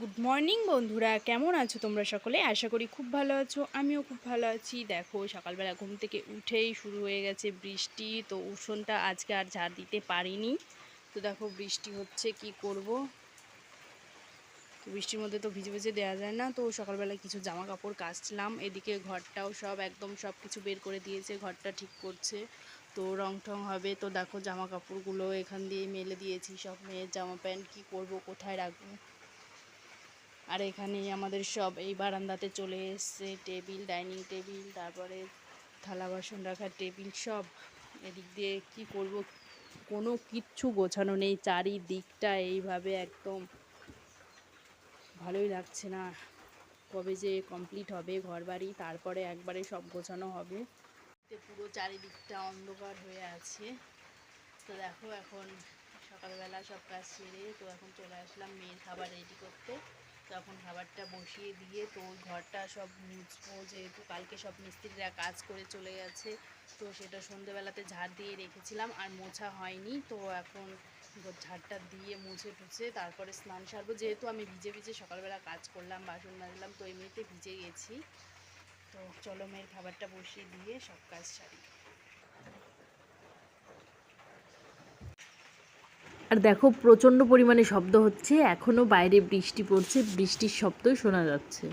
Good morning বন্ধুরা। কেমন আছো তোমরা সকলে? আশা করি খুব ভালো আছো। আমিও খুব ভালো আছি। দেখো, সকালবেলা ঘুম থেকে উঠেই শুরু হয়ে গেছে বৃষ্টি। তো উষণটা আজকে আর ঝাড় দিতে পারিনি। তো দেখো, বৃষ্টি হচ্ছে, কি করব? বৃষ্টির মধ্যে তো ভিজে ভিজে দেওয়া যায় না। তো সকালবেলা কিছু জামা কাপড় কাচলাম। এদিকে ঘরটাও সব, একদম সব কিছু বের করে দিয়েছে। ঘরটা ঠিক করছে। তো রং টং হবে। তো দেখো জামা কাপড়গুলো এখান দিয়ে মেলে দিয়েছি। সব মেয়ের জামা প্যান্ট কি করব, কোথায় রাখব? আর এখানেই আমাদের সব এই বারান্দাতে চলে এসছে। টেবিল, ডাইনিং টেবিল, তারপরে থালা, বাসন রাখার টেবিল, সব এদিক দিয়ে কি করব? কোনো কিচ্ছু গোছানো নেই। চারিদিকটা এইভাবে একদম ভালোই লাগছে না। কবে যে কমপ্লিট হবে ঘর বাড়ি তারপরে একবারে সব গোছানো হবে। পুরো চারিদিকটা অন্ধকার হয়ে আছে। তো দেখো এখন সকালবেলা সব কাজ সেরে তো এখন চলে আসলাম মেয়ের খাবার রেডি করতে। তো এখন খাবারটা বসিয়ে দিয়ে তো ওই ঘরটা সব মুছবো, যেহেতু কালকে সব মিস্ত্রিরা কাজ করে চলে গেছে, তো সেটা সন্ধেবেলাতে ঝাড় দিয়ে রেখেছিলাম আর মোছা হয়নি, তো এখন ঝাড়টা দিয়ে মুছে টুছে তারপরে স্নান সারবো, যেহেতু আমি ভিজে ভিজে সকালবেলা কাজ করলাম, বাসন মাজলাম, তো এমনিতে ভিজে গেছি। তো চলো মেয়ের খাবারটা বসিয়ে দিয়ে সব কাজ সারি। আর দেখো, প্রচণ্ড পরিমাণে শব্দ হচ্ছে। এখনও বাইরে বৃষ্টি পড়ছে, বৃষ্টির শব্দই শোনা যাচ্ছে।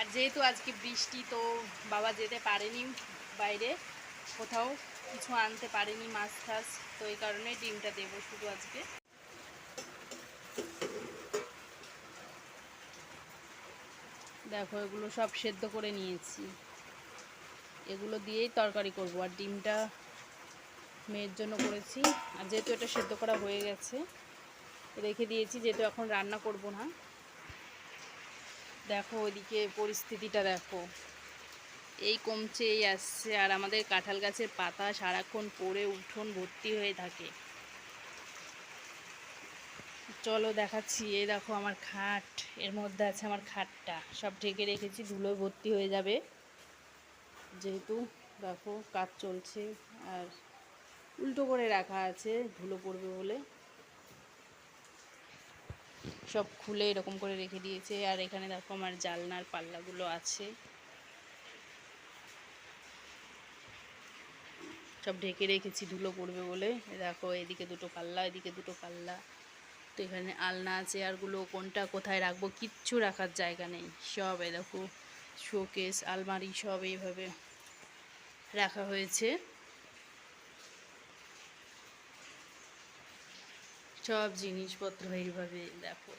আর যেহেতু আজকে বৃষ্টি, তো বাবা যেতে পারেনি বাইরে, কোথাও কিছু আনতে পারেনি, মাছ টাছ, তো এই কারণে ডিমটা দেবো শুধু আজকে। দেখো, এগুলো সব সেদ্ধ করে নিয়েছি। এগুলো দিয়েই তরকারি করব, আর ডিমটা মেয়ের জন্য করেছি। আর যেহেতু এটা সেদ্ধ করা হয়ে গেছে, রেখে দিয়েছি, যেহেতু এখন রান্না করব না। দেখো ওইদিকে পরিস্থিতিটা দেখো। এই কমছে, এই আসছে, আর আমাদের কাঁঠাল গাছের পাতা সারাক্ষণ পরে উঠোন ভর্তি হয়ে থাকে। চলো দেখাচ্ছি, এই দেখো আমার খাট, এর মধ্যে আছে আমার খাটটা। সব ঢেকে রেখেছি, ধুলো ভর্তি হয়ে যাবে। যেহেতু দেখো কাজ চলছে, আর উল্টো করে রাখা আছে, ধুলো পড়বে বলে। সব খুলে এরকম করে রেখে দিয়েছে, আর এখানে দেখো আমার জালনার পাল্লাগুলো আছে। সব ঢেকে রেখেছি, ধুলো পড়বে বলে। দেখো, এদিকে দুটো পাল্লা, এদিকে দুটো পাল্লা। তো এখানে আলনা চেয়ারগুলো কোনটা কোথায় রাখব কিচ্ছু রাখার জায়গা নেই। সব এ দেখো, শোকেস, আলমারি সব এইভাবে রাখা হয়েছে। সব জিনিসপত্র এইভাবে দেখো।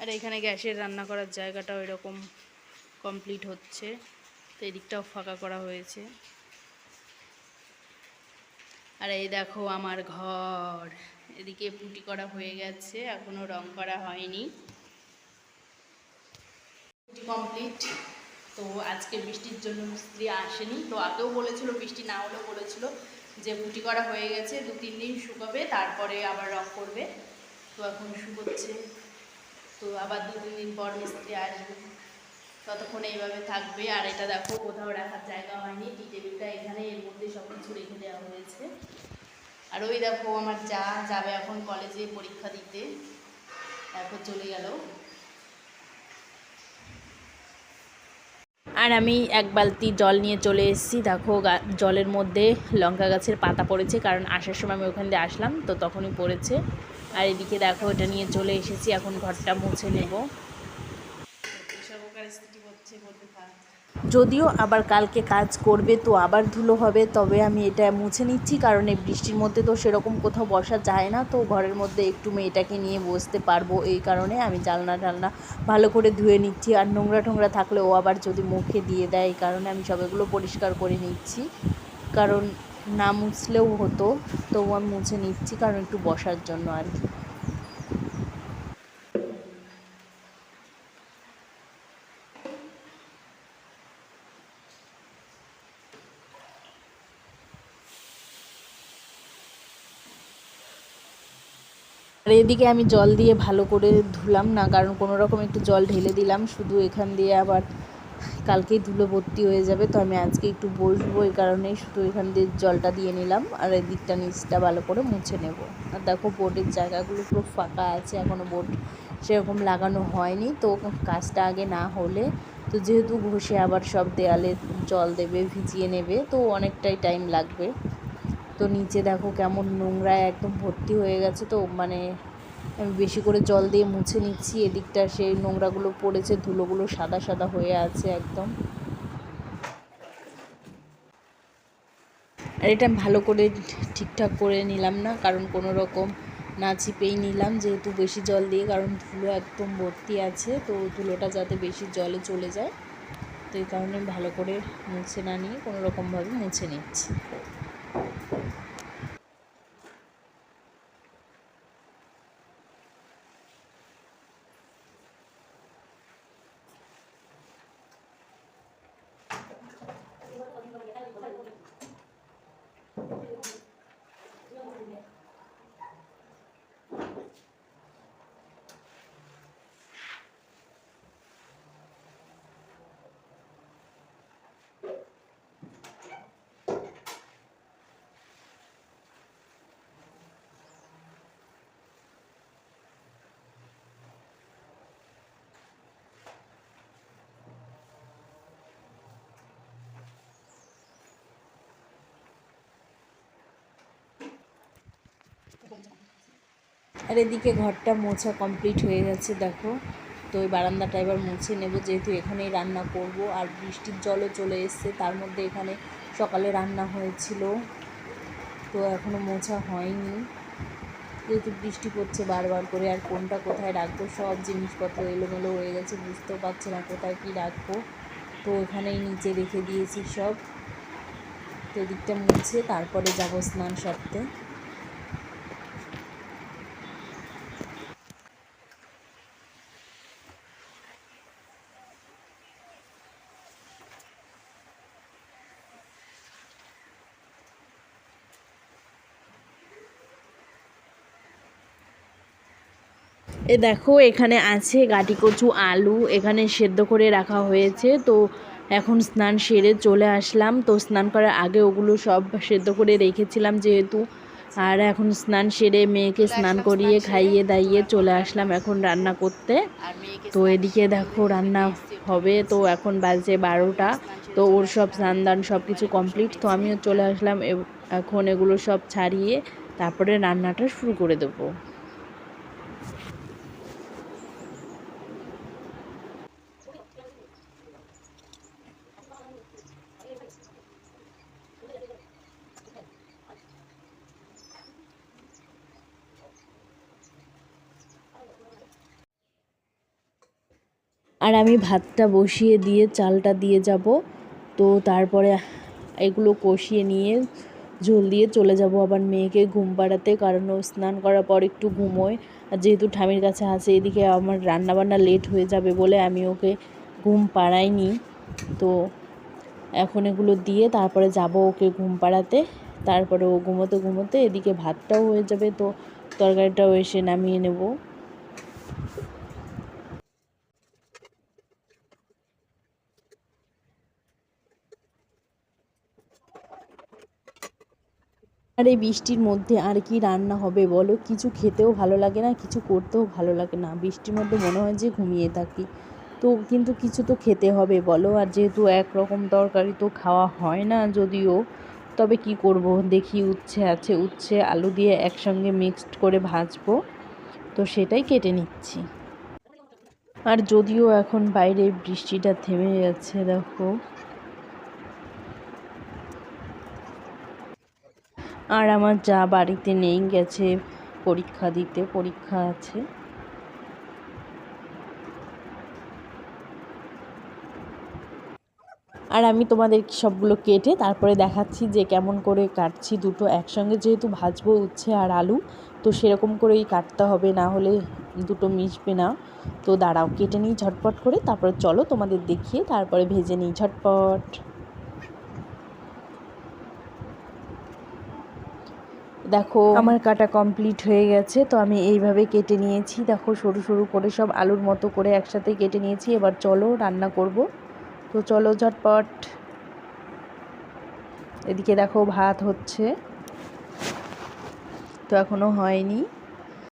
আর এখানে গ্যাসের রান্না করার জায়গাটাও এরকম কমপ্লিট হচ্ছে। তো এদিকটাও ফাঁকা করা হয়েছে। আর এই দেখো আমার ঘর। এদিকে পুটি করা হয়ে গেছে, এখনও রং করা হয়নি। কমপ্লিট তো আজকে বৃষ্টির জন্য মিস্ত্রি আসেনি। তো আগেও বলেছিল, বৃষ্টি না হলেও বলেছিল যে পুটি করা হয়ে গেছে, দু, তিন দিন শুকাবে, তারপরে আবার রং করবে। তো এখন শুকোচ্ছে। তো আবার দু, তিন দিন পর মিস্ত্রি আসবে। ততক্ষণ এইভাবে থাকবে। আর এটা দেখো, কোথাও রাখার জায়গা হয়নি। টি টেবিলটা এখানে এর মধ্যে সব কিছু রেখে দেওয়া হয়েছে। আর ওই দেখো, আমার যা যাবে এখন কলেজে পরীক্ষা দিতে। তারপর চলে গেল। আর আমি এক বালতি জল নিয়ে চলে এসেছি। দেখো জলের মধ্যে লঙ্কা গাছের পাতা পড়েছে, কারণ আসার সময় আমি ওখান দিয়ে আসলাম, তো তখনই পড়েছে। আর এদিকে দেখো, এটা নিয়ে চলে এসেছি, এখন ঘরটা মুছে নেব। হচ্ছে যদিও আবার কালকে কাজ করবে তো আবার ধুলো হবে, তবে আমি এটা মুছে নিচ্ছি, কারণ এই বৃষ্টির মধ্যে তো সেরকম কোথাও বসা যায় না, তো ঘরের মধ্যে একটু মেয়েটাকে নিয়ে বসতে পারব এই কারণে আমি জালনা টালনা ভালো করে ধুয়ে নিচ্ছি, আর নোংরা টোংরা থাকলে ও আবার যদি মুখে দিয়ে দেয়, এই কারণে আমি সবগুলো পরিষ্কার করে নিচ্ছি, কারণ না মুছলেও হতো তবু আমি মুছে নিচ্ছি, কারণ একটু বসার জন্য আর কি। আর এদিকে আমি জল দিয়ে ভালো করে ধুলাম না, কারণ কোনো রকম একটু জল ঢেলে দিলাম। শুধু এখান দিয়ে আবার কালকেই ধুলো ভর্তি হয়ে যাবে, তো আমি আজকে একটু বসবো এই কারণেই শুধু এখান দিয়ে জলটা দিয়ে নিলাম আর এই দিকটা নিচটা ভালো করে মুছে নেব। আর দেখো বোর্ডের জায়গাগুলো পুরো ফাঁকা আছে এখনও বোর্ড সেরকম লাগানো হয়নি, তো কাজটা আগে না হলে। তো যেহেতু ঘষে আবার সব দেয়ালে জল দেবে, ভিজিয়ে নেবে, তো অনেকটাই টাইম লাগবে। তো নিচে দেখো কেমন নোংরা, একদম ভর্তি হয়ে গেছে তো মানে আমি বেশি করে জল দিয়ে মুছে নিচ্ছি। এদিকটা সেই নোংরাগুলো পড়েছে, ধুলোগুলো সাদা সাদা হয়ে আছে একদম। আর এটা ভালো করে ঠিকঠাক করে নিলাম না, কারণ কোনো রকম না চিপেই নিলাম, যেহেতু বেশি জল দিয়ে, কারণ ধুলো একদম ভর্তি আছে, তো ধুলোটা যাতে বেশি জলে চলে যায়। তো এই কারণে ভালো করে মুছে না নিয়ে কোনো রকমভাবে মুছে নিচ্ছি। আর এদিকে ঘরটা মোছা কমপ্লিট হয়ে গেছে, দেখো। তো ওই বারান্দাটা এবার মুছে নেব, যেহেতু এখানেই রান্না করব। আর বৃষ্টির জলও চলে এসছে, তার মধ্যে এখানে সকালে রান্না হয়েছিল। তো এখনও মোছা হয়নি। যেহেতু বৃষ্টি পড়ছে বারবার করে, আর কোনটা কোথায় রাখব, সব জিনিসপত্র এলোমেলো হয়ে গেছে, বুঝতেও পারছি না কোথায় কী রাখব। তো এখানেই নিচে রেখে দিয়েছি সব। তো এদিকটা মুছে, তারপরে যাব স্নান সারতে। এ দেখো এখানে আছে গাটি কচু আলু এখানে সেদ্ধ করে রাখা হয়েছে। তো এখন স্নান সেরে চলে আসলাম। তো স্নান করার আগে ওগুলো সব সেদ্ধ করে রেখেছিলাম যেহেতু। আর এখন স্নান সেরে মেয়েকে স্নান করিয়ে খাইয়ে দাইয়ে চলে আসলাম এখন রান্না করতে। তো এদিকে দেখো রান্না হবে। তো এখন বাজে বারোটা। তো ওর সব স্নান দান সব কিছু কমপ্লিট। তো আমিও চলে আসলাম। এখন এগুলো সব ছাড়িয়ে তারপরে রান্নাটা শুরু করে দেবো। আর আমি ভাতটা বসিয়ে দিয়ে চালটা দিয়ে যাব। তো তারপরে এগুলো কষিয়ে নিয়ে ঝোল দিয়ে চলে যাব আবার মেয়েকে ঘুম পাড়াতে, কারণ ও স্নান করার পর একটু ঘুমোয়। আর যেহেতু ঠামির কাছে আছে, এদিকে আমার রান্নাবান্না লেট হয়ে যাবে বলে আমি ওকে ঘুম পাড়াইনি। তো এখন এগুলো দিয়ে তারপরে যাব ওকে ঘুম পাড়াতে। তারপরে ও ঘুমোতে ঘুমোতে এদিকে ভাতটাও হয়ে যাবে, তো তরকারিটাও এসে নামিয়ে নেব। আর এই বৃষ্টির মধ্যে আর কি রান্না হবে বলো? কিছু খেতেও ভালো লাগে না, কিছু করতেও ভালো লাগে না। বৃষ্টির মধ্যে মনে হয় যে ঘুমিয়ে থাকি। তো কিন্তু কিছু তো খেতে হবে বলো? আর যেহেতু একরকম তরকারি তো খাওয়া হয় না যদিও, তবে কি করব? দেখি উচ্ছে আছে, উচ্ছে, আলু দিয়ে একসঙ্গে মিক্সড করে ভাজবো। তো সেটাই কেটে নিচ্ছি। আর যদিও এখন বাইরে বৃষ্টিটা থেমে যাচ্ছে দেখো। আর আমার যা বাড়িতে নেই গেছে, পরীক্ষা দিতে, পরীক্ষা আছে। আর আমি তোমাদের সবগুলো কেটে তারপরে দেখাচ্ছি যে কেমন করে কাটছি দুটো একসঙ্গে, যেহেতু ভাজবো উচ্ছে আর আলু, তো সেরকম করেই কাটতে হবে, না হলে দুটো মিশবে না। তো দাঁড়াও, কেটে নিই ঝটপট করে, তারপরে চলো তোমাদের দেখিয়ে তারপরে ভেজে নিই ঝটপট। দেখো, আমার কাটা কমপ্লিট হয়ে গেছে, তো আমি এইভাবে কেটে নিয়েছি। দেখো, সরু সরু করে সব আলুর মতো করে একসাথে কেটে নিয়েছি। এবার চলো রান্না করব। তো চলো ঝটপট। এদিকে দেখো ভাত হচ্ছে, তো এখনও হয়নি।